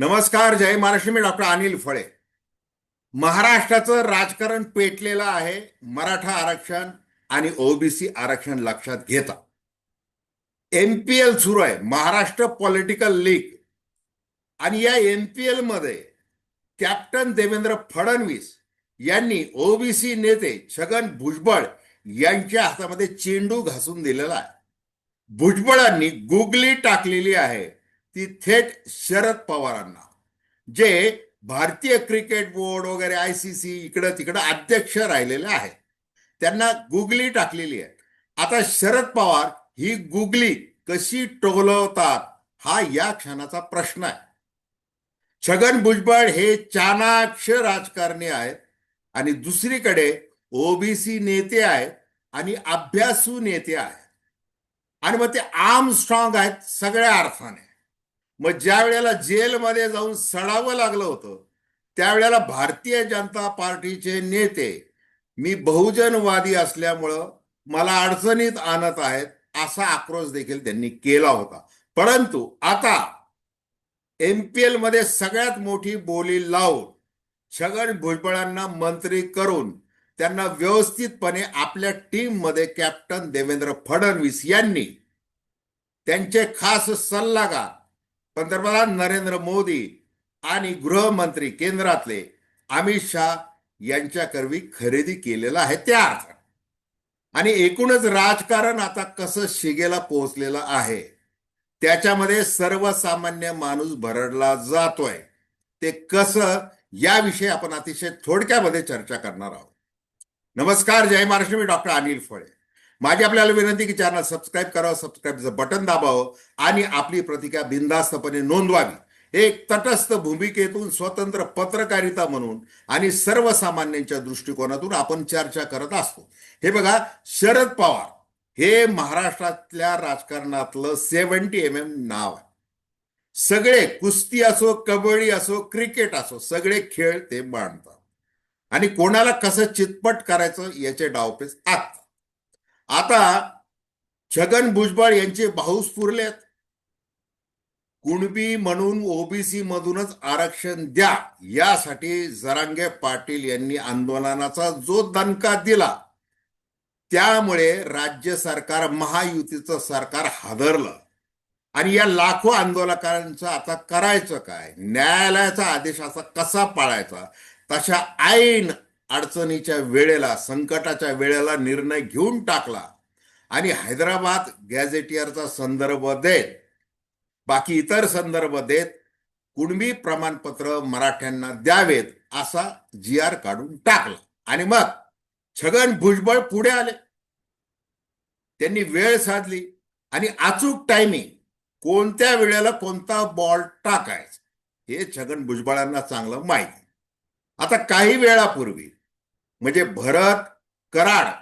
नमस्कार जय महाराष्ट्र मी डॉक्टर अनिल फळे. महाराष्ट्राचं राजकारण पेटलेलं आहे मराठा आरक्षण आणि ओबीसी आरक्षण लक्षात घेता. एमपीएल सुरू आहे महाराष्ट्र पॉलिटिकल लीग. आणि या एमपीएलमध्ये कॅप्टन देवेंद्र फडणवीस यांनी ओबीसी नेते छगन भुजबळ यांच्या हातामध्ये चेंडू घासून दिलेला आहे. भुजबळांनी गुगली टाकलेली आहे ती थेट शरद पवारांना. जे भारतीय क्रिकेट बोर्ड वगैरे आय सी सी इकडं तिकडं अध्यक्ष राहिलेले आहेत. त्यांना गुगली टाकलेली आहे आता शरद पवार ही गुगली कशी टोलवतात हा या क्षणाचा प्रश्न आहे. छगन भुजबळ हे चाणाक्ष राजकारणी आहेत आणि दुसरीकडे ओबीसी नेते आहेत आणि अभ्यासू नेते आहेत. आणि मग ते आर्म स्ट्रॉंग आहेत सगळ्या अर्थाने. मग ज्या वेळेला जेलमध्ये जाऊन सडावं लागलं होतं त्यावेळेला भारतीय जनता पार्टीचे नेते मी बहुजनवादी असल्यामुळं मला अडचणीत आणत आहेत असा आक्रोश देखील त्यांनी केला होता. परंतु आता एमपीएलमध्ये सगळ्यात मोठी बोली लावून छगन भुजबळांना मंत्री करून त्यांना व्यवस्थितपणे आपल्या टीममध्ये कॅप्टन देवेंद्र फडणवीस यांनी त्यांचे खास सल्लागार पंतप्रधान नरेंद्र मोदी आणि गृहमंत्री केंद्रातले अमित शहा यांच्याकरवी खरेदी केलेला आहे त्या अर्थात आणि एकूणच राजकारण आता कसं शिगेला पोहोचलेलं आहे त्याच्यामध्ये सर्वसामान्य माणूस भरडला जातोय. ते कसं याविषयी आपण अतिशय थोडक्यामध्ये चर्चा करणार आहोत. नमस्कार जय महाराष्ट्र मी डॉक्टर अनिल फळे. माझी आपल्याला विनंती की चॅनल सबस्क्राईब करावं सबस्क्राईबचं बटन दाबावं आणि आपली प्रतिक्रिया बिनधास्तपणे नोंदवावी. एक तटस्थ भूमिकेतून स्वतंत्र पत्रकारिता म्हणून आणि सर्वसामान्यांच्या दृष्टिकोनातून आपण चर्चा करत असतो. हे बघा शरद पवार हे महाराष्ट्रातल्या राजकारणातलं सेव्हन्टी एम एम नाव आहे. सगळे कुस्ती असो कबड्डी असो क्रिकेट असो सगळे खेळ ते मांडतात. आणि कोणाला कसं चितपट करायचं याचे डावपेच आखतात आता छगन भुजबळ यांचे भाऊ स्फुरलेत. कुणबी म्हणून ओबीसी मधूनच आरक्षण द्या यासाठी जरांगे पाटील यांनी आंदोलनाचा जो दणका दिला त्यामुळे राज्य सरकार महायुतीचं सरकार हादरलं. आणि या लाखो आंदोलकांचं आता करायचं काय? न्यायालयाचा आदेश असा कसा पाळायचा? तशा ऐन अडचणीच्या वेळेला संकटाच्या वेळेला निर्णय घेऊन टाकला. आणि हैदराबाद गॅझेटियरचा संदर्भ देत बाकी इतर संदर्भ देत कुणबी प्रमाणपत्र मराठ्यांना द्यावेत असा जी आर काढून टाकला. आणि मग छगन भुजबळ पुढे आले. त्यांनी वेळ साधली आणि अचूक टायमिंग कोणत्या वेळेला कोणता बॉल टाकायचा हे छगन भुजबळांना चांगलं माहिती. आता काही वेळापूर्वी म्हणजे भरत कराड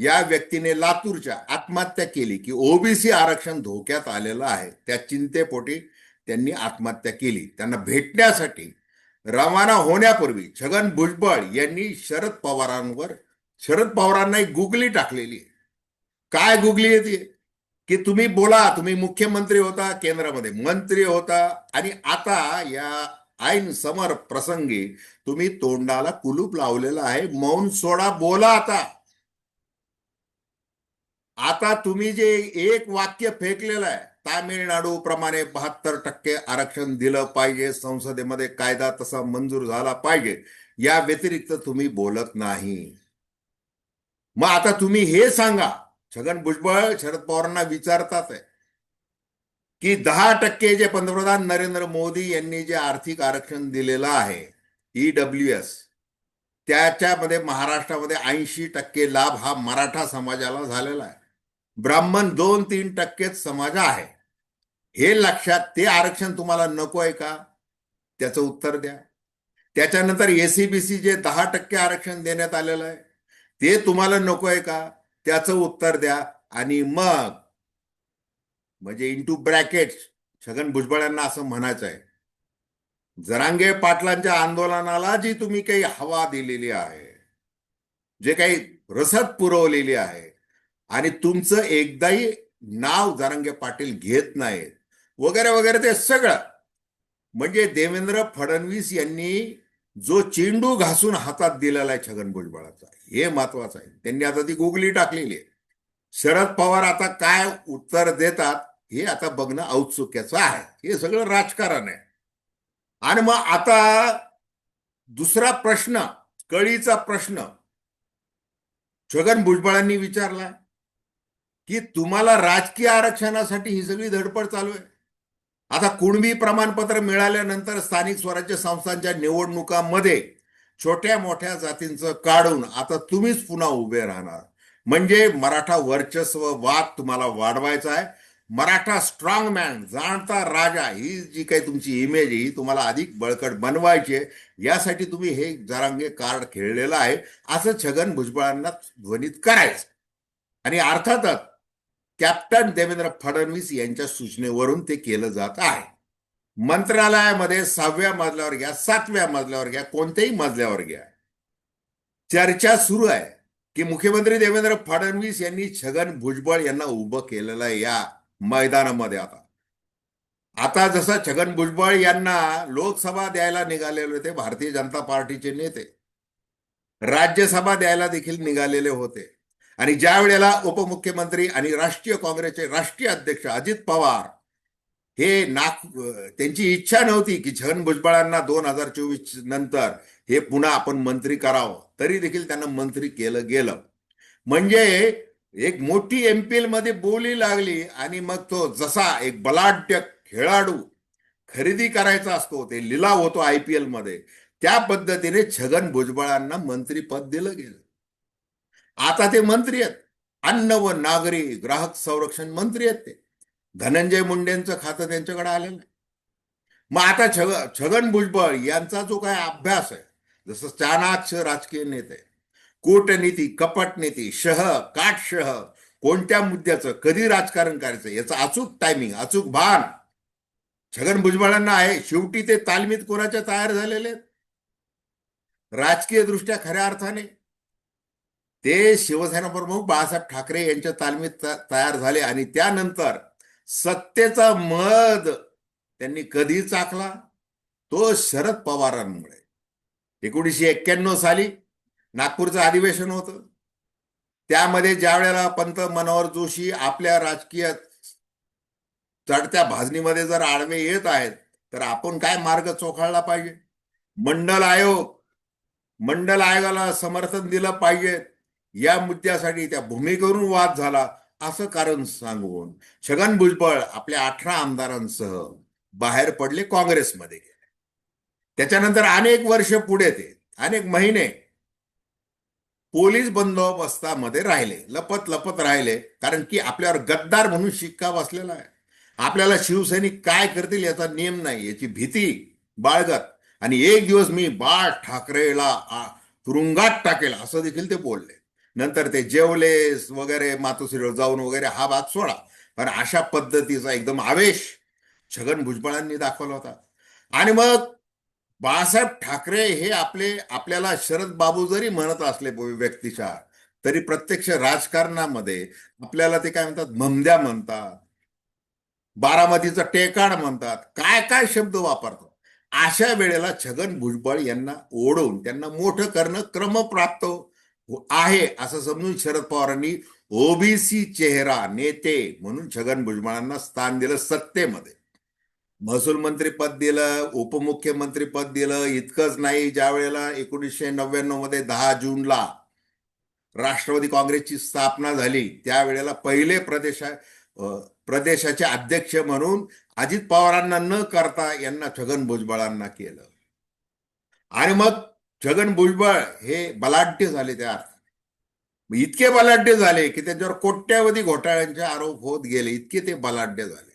या व्यक्तीने लातूरच्या आत्महत्या केली की ओबीसी आरक्षण धोक्यात आलेलं आहे. त्या चिंतेपोटी त्यांनी आत्महत्या केली. त्यांना भेटण्यासाठी रवाना होण्यापूर्वी छगन भुजबळ यांनी शरद पवारांवर शरद पवारांना एक गुगली टाकलेली आहे. काय गुगली आहे ती? की तुम्ही बोला तुम्ही मुख्यमंत्री होता केंद्रामध्ये मंत्री होता. आणि आता या ऐन समर प्रसंगी तुम्ही तोंडाला कुलूप लावलेला आहे मौन सोडा बोला आता. आता तुम्ही जे एक वाक्य फेकलेलं आहे तामिळनाडू प्रमाणे बहात्तर टक्के आरक्षण दिलं पाहिजे संसदेमध्ये कायदा तसा मंजूर झाला पाहिजे या व्यतिरिक्त तुम्ही बोलत नाही. मग आता तुम्ही हे सांगा. छगन भुजबळ शरद पवारांना विचारतात आहे. की दहा टक्के जे पंतप्रधान नरेंद्र मोदी यांनी जे आर्थिक आरक्षण दिलेलं आहे ईडब्ल्यू एस त्याच्यामध्ये महाराष्ट्रामध्ये ऐंशी टक्के लाभ हा मराठा समाजाला झालेला आहे. ब्राह्मण दोन तीन टक्केच समाज आहे. हे लक्षात ते आरक्षण तुम्हाला नको आहे का? त्याचं उत्तर द्या. त्याच्यानंतर एसीबीसी जे दहा टक्के आरक्षण देण्यात आलेलं आहे ते तुम्हाला नको आहे का? त्याचं उत्तर द्या आणि मग म्हणजे इंटू ब्रॅकेट छगन भुजबळ यांना असं म्हणायचं आहे जरांगे पाटलांच्या आंदोलनाला जी तुम्ही काही हवा दिलेली आहे जे काही रसद पुरवलेली आहे आणि तुमचं एकदाही नाव जरांगे पाटील घेत नाहीत वगैरे वगैरे ते सगळं. म्हणजे देवेंद्र फडणवीस यांनी जो चेंडू घासून हातात दिलेला आहे छगन भुजबळाचा हे महत्वाचं आहे. त्यांनी आता ती गुगली टाकलेली आहे. शरद पवार आता काय उत्तर देतात हे आता बघणं औत्सुक्याचं आहे. हे सगळं राजकारण आहे. आणि मग आता दुसरा प्रश्न कळीचा प्रश्न. छगन भुजबळांनी विचारला की तुम्हाला राजकीय आरक्षणासाठी ही सगळी धडपड चालू आहे? आता कुणबी प्रमाणपत्र मिळाल्यानंतर स्थानिक स्वराज्य संस्थांच्या निवडणुकांमध्ये छोट्या मोठ्या जातींचं काढून आता तुम्हीच पुन्हा उभे राहणार. म्हणजे मराठा वर्चस्व वाद तुम्हाला वाढवायचा आहे. मराठा स्ट्रॉंग मॅन जाणता राजा ही जी काही तुमची इमेज आहे ही तुम्हाला अधिक बळकट बनवायची आहे. यासाठी तुम्ही हे जरांगे कार्ड खेळलेलं आहे. असं छगन भुजबळांना ध्वनित करायचं. आणि अर्थातच कॅप्टन देवेंद्र फडणवीस यांच्या सूचनेवरून ते केलं जात आहे. मंत्रालयामध्ये सहाव्या मजल्यावर घ्या सातव्या मजल्यावर घ्या कोणत्याही मजल्यावर घ्या. चर्चा सुरू आहे की मुख्यमंत्री देवेंद्र फडणवीस यांनी छगन भुजबळ यांना उभं केलेलं आहे या मैदानामध्ये आता. आता जसं छगन भुजबळ यांना लोकसभा द्यायला निघालेले होते भारतीय जनता पार्टीचे नेते. राज्यसभा द्यायला देखील निघालेले होते. आणि ज्या वेळेला उपमुख्यमंत्री आणि राष्ट्रीय काँग्रेसचे राष्ट्रीय अध्यक्ष अजित पवार हे नाग त्यांची इच्छा नव्हती की छगन भुजबळांना दोन हजार चोवीस नंतर हे पुन्हा आपण मंत्री करावं तरी देखील त्यांना मंत्री केलं गेलं. म्हणजे एक मोठी एमपीएलमध्ये बोली लागली आणि मग तो जसा एक बलाढ्य खेळाडू खरेदी करायचा असतो ते लिलाव होतो आय पी एलमध्ये त्या पद्धतीने छगन भुजबळांना मंत्रीपद दिलं गेलं. आता ते मंत्री आहेत. अन्न व नागरी ग्राहक संरक्षण मंत्री आहेत ते. धनंजय मुंडेंचं खातं त्यांच्याकडे आलेलं आहे. मग आता छग छगन भुजबळ यांचा जो काय अभ्यास आहे जसं चाणाक्ष राजकीय नेते कूटनीती कपटनीती शह काटशह कोणत्या मुद्द्याचं कधी राजकारण करायचं याचं अचूक टायमिंग अचूक भान. छगन भुजबळांना आहे शेवटी ते तालमीत कोणाच्या तयार झालेले आहेत? राजकीय दृष्ट्या खऱ्या अर्थाने. ते शिवसेना प्रमुख बाळासाहेब ठाकरे यांच्या तालमीत तयार झाले आणि त्यानंतर सत्तेचा मध त्यांनी कधी चाकला. तो शरद पवारांमुळे. एकोणीसशे एक्क्याण्णव साली नागपूरचं अधिवेशन होतं. त्यामध्ये ज्या वेळेला पंत मनोहर जोशी आपल्या राजकीय चढत्या भाजणीमध्ये जर आडवे येत आहेत तर आपण काय मार्ग चोखाळला पाहिजे? मंडल आयोग मंडल आयोगाला समर्थन दिलं पाहिजे. या मुद्द्यासाठी त्या भूमिकेवरून वाद झाला असं कारण सांगून छगन भुजबळ आपल्या अठरा आमदारांसह बाहेर पडले काँग्रेसमध्ये गेले. त्याच्यानंतर अनेक वर्ष पुढे ते अनेक महिने पोलीस बंदोबस्तामध्ये राहिले लपत लपत राहिले कारण की आपल्यावर गद्दार म्हणून शिक्का बसलेला आहे. आपल्याला शिवसैनिक काय करतील याचा नियम नाही याची भीती बाळगत. आणि एक दिवस मी बाळ ठाकरेला तुरुंगात टाकेल असं देखील ते बोलले. नंतर ते जेवले वगैरे मातोश्रीवर जाऊन वगैरे हा भाग सोडा. पण अशा पद्धतीचा एकदम आवेश छगन भुजबळांनी दाखवला होता. आणि मग बाळासाहेब ठाकरे हे आपले आपल्याला शरद बाबू जरी म्हणत असले व्यक्तिशा तरी प्रत्यक्ष राजकारणामध्ये आपल्याला ते काय म्हणतात ममद्या म्हणतात. बारामतीचं टेकाड म्हणतात. काय काय शब्द वापरतात अशा वेळेला छगन भुजबळ यांना ओढून त्यांना मोठं करणं क्रमप्राप्त आहे असं समजून शरद पवारांनी ओबीसी चेहरा नेते म्हणून छगन भुजबळांना स्थान दिलं सत्तेमध्ये. महसूल मंत्री पद दिलं उपमुख्यमंत्रीपद दिलं इतकंच नाही ज्या वेळेला एकोणीसशे नव्याण्णवमध्ये दहा जूनला राष्ट्रवादी काँग्रेसची स्थापना झाली त्यावेळेला पहिले प्रदेशा प्रदेशाचे अध्यक्ष म्हणून अजित पवारांना न करता यांना छगन भुजबळांना केलं. आणि मग छगन भुजबळ हे बलाढ्य झाले त्या अर्थात इतके बलाढ्य झाले की त्याच्यावर कोट्यावधी घोटाळ्यांचे आरोप होत गेले इतके ते बलाढ्य झाले.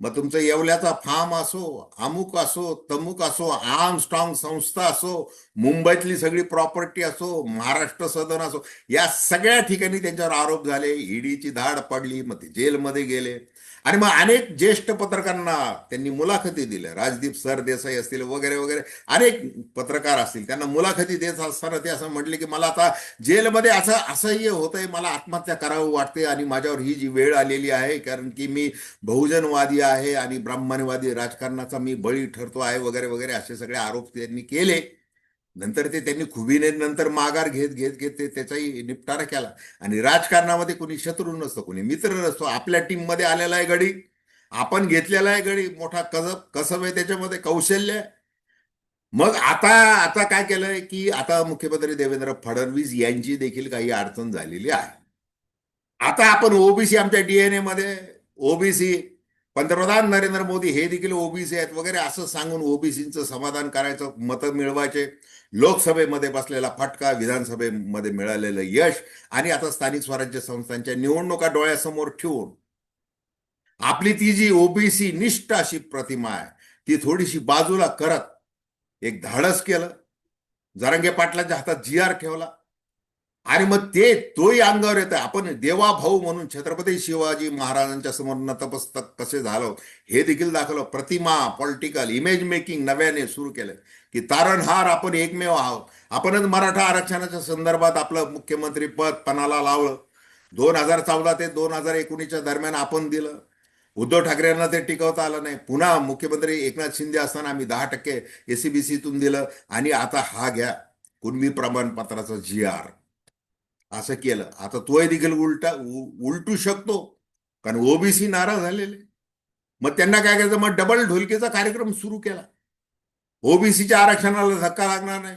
मग तुमचं येवल्याचा फार्म असो अमुक असो तमुक असो आर्म स्ट्रॉंग संस्था असो मुंबईतली सगळी प्रॉपर्टी असो महाराष्ट्र सदन असो या सगळ्या ठिकाणी त्यांच्यावर आरोप झाले ईडीची धाड पडली मग ते जेलमध्ये गेले. आणि मग अनेक ज्येष्ठ पत्रकारांना त्यांनी मुलाखती दिल्या. राजदीप सरदेसाई असतील वगैरे वगैरे अनेक पत्रकार असतील. त्यांना मुलाखती देत असताना ते असं म्हटले की मला आता जेलमध्ये असं असह्य होतंय मला आत्महत्या करावं वाटते आणि माझ्यावर ही जी वेळ आलेली आहे कारण की मी बहुजनवादी आहे आणि ब्राह्मणवादी राजकारणाचा मी बळी ठरतो आहे वगैरे वगैरे असे सगळे आरोप त्यांनी केले. नंतर ते त्यांनी खुबीने नंतर माघार घेत घेत घेत ते त्याचाही निपटारा केला. आणि राजकारणामध्ये कोणी शत्रू नसतो कोणी मित्र नसतो. आपल्या टीममध्ये आलेला आहे गडी. आपण घेतलेला आहे गडी. मोठा कसब कसब आहे त्याच्यामध्ये कौशल्य मग आता आता काय केलंय की आता मुख्यमंत्री देवेंद्र फडणवीस यांची देखील काही अडचण झालेली आहे. आता आपण ओबीसी आमच्या डीएनए मध्ये ओबीसी पंतप्रधान नरेंद्र मोदी हे देखील ओबीसी आहेत वगैरे असं सांगून ओबीसीचं समाधान करायचं मतं मिळवायचे. लोकसभेमध्ये बसलेला फटका विधानसभेमध्ये मिळालेलं यश आणि आता स्थानिक स्वराज्य संस्थांच्या निवडणुका डोळ्यासमोर ठेवून आपली ती जी ओबीसी निष्ठ अशी प्रतिमा आहे ती थोडीशी बाजूला करत एक धाडस केलं. जारंगे पाटलाच्या हातात जी आर ठेवला. आणि मग ते तोही अंगावर येतं आपण देवा भाऊ म्हणून छत्रपती शिवाजी महाराजांच्या समोर नतपस्तक कसे झालो हे देखील दाखवलं. प्रतिमा पॉलिटिकल इमेज मेकिंग नव्याने सुरू केलं की तारणहार आपण एकमेव आहोत. आपणच मराठा आरक्षणाच्या संदर्भात आपलं मुख्यमंत्री पद पणाला लावलं. दोन हजार चौदा ते दोन हजार एकोणीसच्या दरम्यान आपण दिलं. उद्धव ठाकरेंना ते टिकवता आलं नाही. पुन्हा मुख्यमंत्री एकनाथ शिंदे असताना आम्ही दहा टक्के एसीबीसीतून दिलं. आणि आता हा घ्या. कुणबी प्रमाणपत्राचा जी आर असं केलं. आता तोही देखील उलटा उ- उलटू शकतो. कारण ओबीसी नाराज झालेले. मग त्यांना काय करायचं? मग डबल ढोलकीचा कार्यक्रम सुरू केला. ओबीसीच्या आरक्षणाला धक्का लागणार नाही.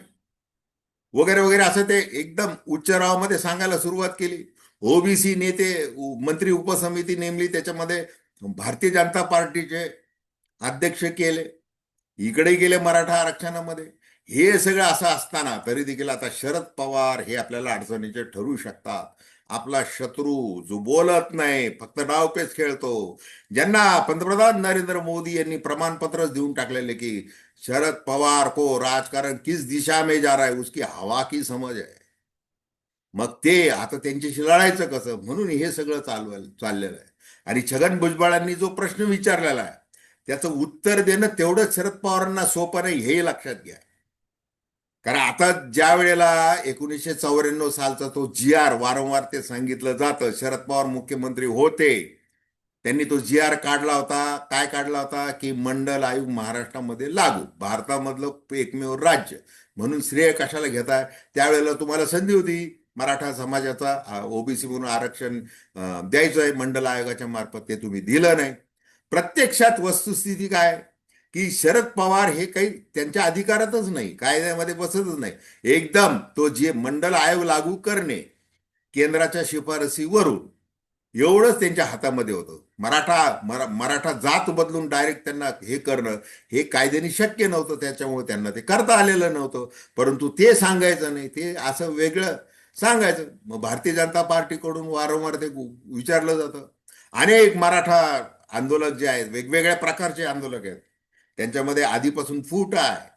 वगैरे वगैरे असं ते एकदम उच्चरावामध्ये सांगायला सुरुवात केली. ओबीसी नेते मंत्री उपसमिती नेमली. त्याच्यामध्ये भारतीय जनता पार्टीचे अध्यक्ष केले. इकडे गेले मराठा आरक्षणामध्ये. हे सगळं असं असताना तरी देखील आता शरद पवार हे आपल्याला अडचणीचे ठरू शकतात. आपला शत्रू जो बोलत नाही फक्त डावपेच खेळतो. ज्यांना पंतप्रधान नरेंद्र मोदी यांनी प्रमाणपत्रच देऊन टाकलेले की शरद पवार को राजकारण किस दिशा में जा रहा है? उसकी हवा की समज आहे मग ते आता त्यांच्याशी लढायचं कसं? म्हणून हे सगळं चालव चाललेलं आहे. आणि छगन भुजबळांनी जो प्रश्न विचारलेला आहे त्याचं उत्तर देणं तेवढंच शरद पवारांना सोपं नाही हे लक्षात घ्या. कारण आता ज्या वेळेला एकोणीसशे चौऱ्याण्णव सालचा तो जी आर वारंवार ते सांगितलं जातं शरद पवार मुख्यमंत्री होते त्यांनी तो जी आर काढला होता. काय काढला होता? की मंडल आयोग महाराष्ट्रामध्ये लागू भारतामधलं एकमेव राज्य म्हणून श्रेय कशाला घेताय? त्यावेळेला तुम्हाला संधी होती. मराठा समाजाचा ओबीसी म्हणून आरक्षण द्यायचं आहे मंडल आयोगाच्या मार्फत ते तुम्ही दिलं नाही. प्रत्यक्षात वस्तुस्थिती काय? की शरद पवार हे काही त्यांच्या अधिकारातच नाही कायद्यामध्ये बसतच नाही. एकदम तो जे मंडल आयोग लागू करणे केंद्राच्या शिफारसीवरून एवढंच त्यांच्या हातामध्ये होतं. मराठा मरा मराठा जात बदलून डायरेक्ट त्यांना हे करणं हे कायद्याने शक्य नव्हतं त्याच्यामुळे त्यांना ते करता आलेलं नव्हतं. परंतु ते सांगायचं नाही ते असं वेगळं सांगायचं. मग भारतीय जनता पार्टीकडून वारंवार ते विचारलं जातं. अनेक मराठा आंदोलक जे आहेत वेगवेगळ्या प्रकारचे आंदोलक आहेत. त्यांच्यामध्ये आधीपासून फूट आहे.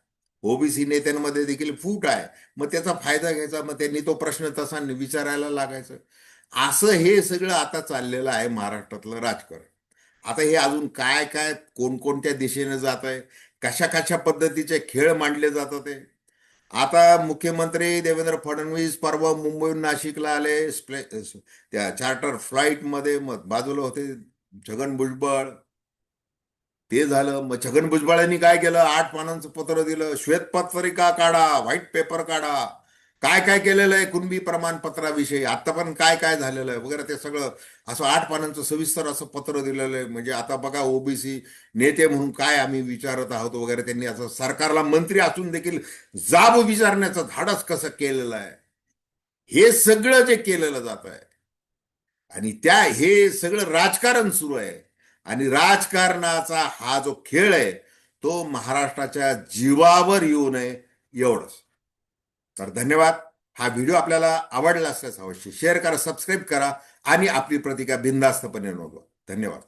ओबीसी नेत्यांमध्ये देखील फूट आहे. मग त्याचा फायदा घ्यायचा मग त्यांनी तो प्रश्न तसा विचारायला लागायचं. असं हे सगळं आता चाललेलं आहे महाराष्ट्रातलं राजकारण. आता हे अजून काय काय कोणकोणत्या दिशेने जात आहे? कशा कशा पद्धतीचे खेळ मांडले जातात ते आता मुख्यमंत्री देवेंद्र फडणवीस परवा मुंबईहून नाशिकला आले. स्प्ले त्या चार्टर फ्लाईटमध्ये मग बाजूला होते छगन भुजबळ ते झालं. मग छगन भुजबळांनी काय केलं? आठ पानांचं पत्र दिलं. श्वेतपत्रिका काढा व्हाईट पेपर काढा. काय काय केलेलं आहे कुणबी प्रमाणपत्राविषयी? आता पण काय काय झालेलं आहे? वगैरे ते सगळं असं आठ पानांचं सविस्तर असं पत्र दिलेलं आहे. म्हणजे आता बघा ओबीसी नेते म्हणून काय आम्ही विचारत आहोत वगैरे त्यांनी असं सरकारला मंत्री असून देखील जाब विचारण्याचं धाडस कसं केलेलं आहे? हे सगळं जे केलेलं जात आहे. आणि त्या हे सगळं राजकारण सुरू आहे. आणि राजकारणाचा हा जो खेळ आहे तो महाराष्ट्राच्या जीवावर येऊ नये एवढंच. तर धन्यवाद. हा व्हिडिओ आपल्याला आवडला असल्यास अवश्य शेअर करा सबस्क्राईब करा आणि आपली प्रतिक्रिया बिनधास्तपणे नोंदवा. धन्यवाद.